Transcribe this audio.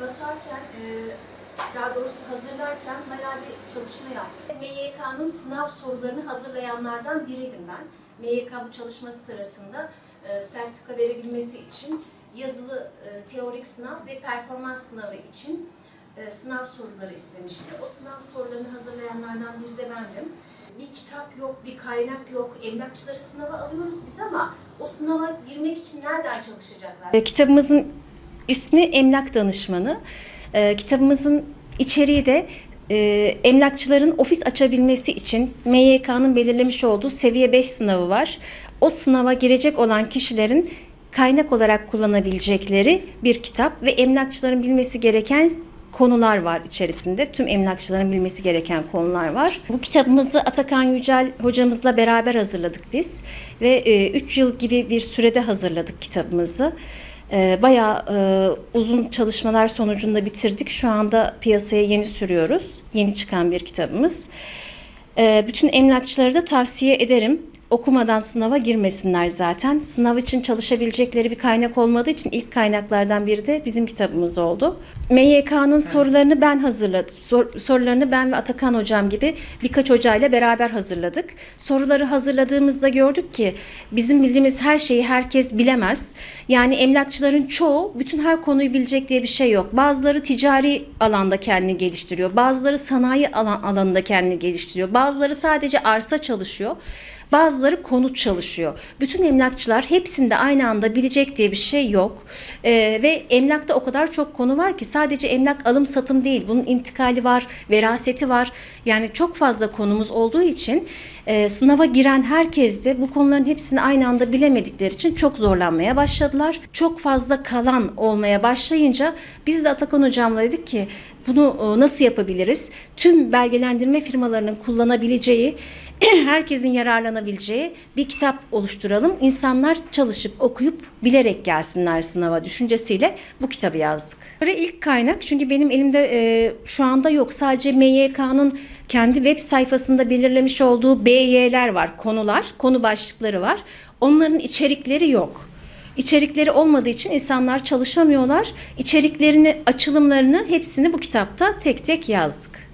basarken, e, daha doğrusu hazırlarken bayağı bir çalışma yaptım. MYK'nın sınav sorularını hazırlayanlardan biriydim ben. MYK bu çalışması sırasında e, sertifika verebilmesi için yazılı e, teorik sınav ve performans sınavı için e, sınav soruları istemişti. O sınav sorularını hazırlayanlardan biri de bendim. Bir kitap yok, bir kaynak yok. Emlakçıları sınava alıyoruz biz ama o sınava girmek için nereden çalışacaklar? E, Kitabımızın ismi Emlak Danışmanı. E, kitabımızın içeriği de e, emlakçıların ofis açabilmesi için MYK'nın belirlemiş olduğu seviye 5 sınavı var. O sınava girecek olan kişilerin kaynak olarak kullanabilecekleri bir kitap ve emlakçıların bilmesi gereken konular var içerisinde. Tüm emlakçıların bilmesi gereken konular var. Bu kitabımızı Atakan Yücel hocamızla beraber hazırladık biz ve 3 yıl gibi bir sürede hazırladık kitabımızı. E, bayağı uzun çalışmalar sonucunda bitirdik. Şu anda piyasaya yeni sürüyoruz. Yeni çıkan bir kitabımız. E, bütün emlakçıları da tavsiye ederim. Okumadan sınava girmesinler zaten. Sınav için çalışabilecekleri bir kaynak olmadığı için ilk kaynaklardan biri de bizim kitabımız oldu. MYK'nın sorularını ben hazırladım. Sor- sorularını ben ve Atakan hocam gibi birkaç hocayla beraber hazırladık. Soruları hazırladığımızda gördük ki bizim bildiğimiz her şeyi herkes bilemez. Yani emlakçıların çoğu bütün her konuyu bilecek diye bir şey yok. Bazıları ticari alanda kendini geliştiriyor. Bazıları sanayi alan, alanında kendini geliştiriyor. Bazıları sadece arsa çalışıyor. Bazıları konut çalışıyor. Bütün emlakçılar hepsinde aynı anda bilecek diye bir şey yok. Ee, ve emlakta o kadar çok konu var ki sadece emlak alım satım değil. Bunun intikali var, veraseti var. Yani çok fazla konumuz olduğu için e, sınava giren herkes de bu konuların hepsini aynı anda bilemedikleri için çok zorlanmaya başladılar. Çok fazla kalan olmaya başlayınca biz de Atakan hocamla dedik ki bunu e, nasıl yapabiliriz? Tüm belgelendirme firmalarının kullanabileceği herkesin yararlanabileceği bir kitap oluşturalım. İnsanlar çalışıp okuyup bilerek gelsinler sınava düşüncesiyle bu kitabı yazdık. Böyle ilk kaynak çünkü benim elimde e, şu anda yok. Sadece MYK'nın kendi web sayfasında belirlemiş olduğu BY'ler var, konular, konu başlıkları var. Onların içerikleri yok. İçerikleri olmadığı için insanlar çalışamıyorlar. İçeriklerini, açılımlarını hepsini bu kitapta tek tek yazdık.